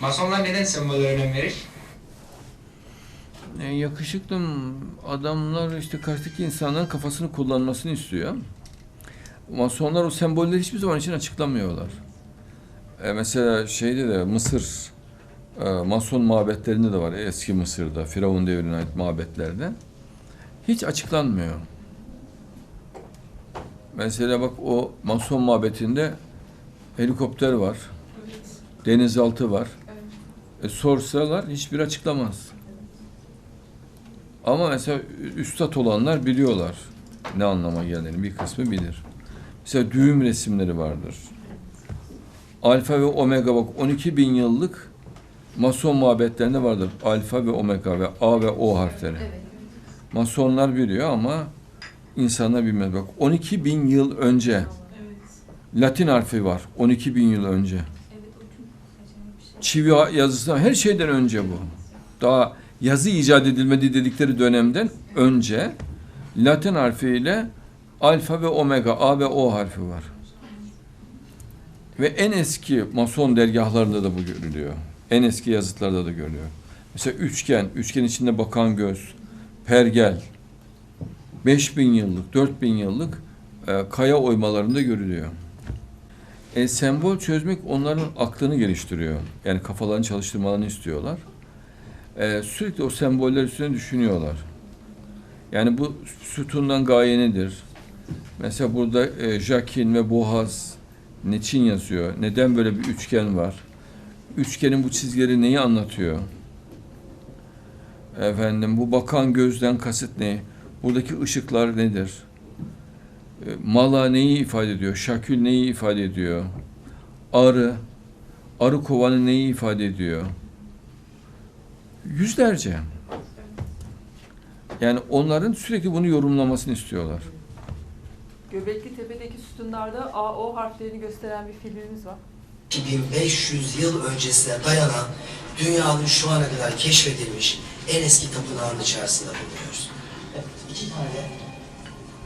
Masonlar neden sembollere önem verir? E, yakışıklı adamlar işte karşıdaki insanların kafasını kullanmasını istiyor. Masonlar o sembolleri hiçbir zaman için açıklamıyorlar. E, mesela şeyde de Mısır e, Mason mabetlerinde de var eski Mısır'da Firavun devrine ait mabetlerde. Hiç açıklanmıyor. Mesela bak o Mason mabetinde helikopter var. Denizaltı var. E, sorsalar hiçbir açıklamaz. Ama mesela üstad olanlar biliyorlar ne anlama geldiğini bir kısmı bilir. Mesela düğüm resimleri vardır. Alfa ve omega bak 12 bin yıllık mason mabetlerinde vardır. Alfa ve omega ve A ve O harfleri. Evet. Masonlar biliyor ama insanlar bilmez. Bak 12 bin yıl önce Latin harfi var. 12 bin yıl önce. Çivi yazısı her şeyden önce bu. Daha yazı icat edilmedi dedikleri dönemden önce Latin harfiyle alfa ve omega A ve O harfi var. Ve en eski mason dergahlarında da bu görülüyor. En eski yazıtlarda da görülüyor. Mesela üçgen, üçgen içinde bakan göz, pergel, 5000 yıllık, 4000 yıllık e, kaya oymalarında görülüyor. E, sembol çözmek onların aklını geliştiriyor. Yani kafalarını çalıştırmalarını istiyorlar. E, sürekli o semboller üstüne düşünüyorlar. Yani bu sütundan gaye nedir? Mesela burada e, Jakin ve Boğaz niçin yazıyor? Neden böyle bir üçgen var? Üçgenin bu çizgileri neyi anlatıyor? Efendim bu bakan gözden kasıt ne? Buradaki ışıklar nedir? E, Mala neyi ifade ediyor? Şakül neyi ifade ediyor? Arı, arı kovanı neyi ifade ediyor? Yüzlerce. Yani onların sürekli bunu yorumlamasını istiyorlar. Göbekli Tepe'deki sütunlarda AO harflerini gösteren bir filmimiz var. 2500 yıl öncesine dayanan dünyanın şu ana kadar keşfedilmiş en eski tapınağın içerisinde bulunuyoruz. Evet, iki tane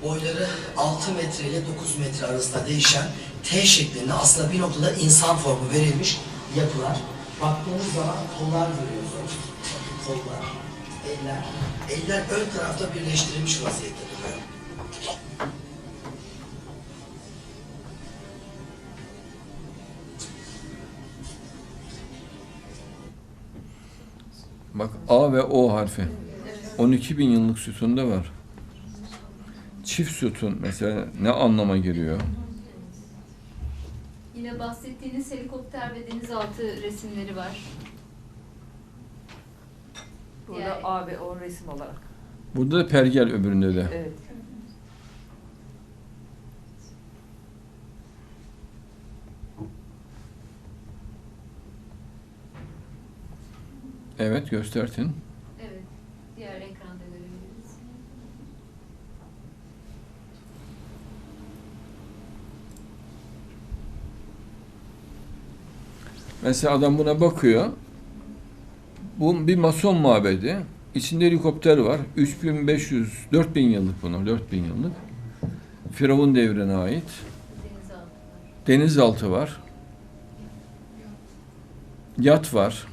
boyları 6 metre ile 9 metre arasında değişen T şeklinde aslında bir noktada insan formu verilmiş yapılar. Baktığınız zaman kollar görüyorsunuz. Bakın kollar, eller. Eller ön tarafta birleştirilmiş vaziyette duruyor. Bak A ve O harfi. 12 bin yıllık sütunda var. Çift sütun mesela ne anlama geliyor? Yine bahsettiğiniz helikopter ve denizaltı resimleri var. Burada Yani- A ve O resim olarak. Burada da pergel öbüründe de. Evet. Evet göstertin. Mesela adam buna bakıyor. Bu bir mason mabedi. İçinde helikopter var. 3500, 4000 yıllık bunlar, 4000 yıllık. Firavun devrine ait. Denizaltı var. Yat var.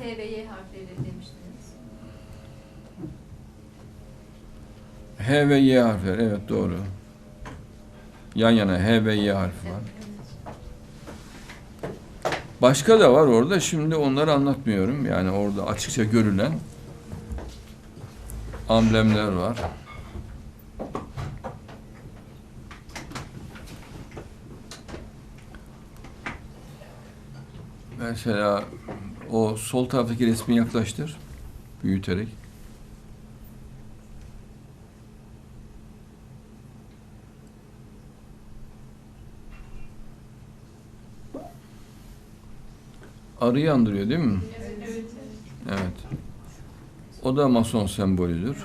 H ve Y harfleri demiştiniz. H ve Y harfleri. Evet doğru. Yan yana H ve Y harfi var. Başka da var orada. Şimdi onları anlatmıyorum. Yani orada açıkça görülen amblemler var. Mesela o sol taraftaki resmi yaklaştır. Büyüterek. Arıyı andırıyor değil mi? Evet. O da mason sembolüdür.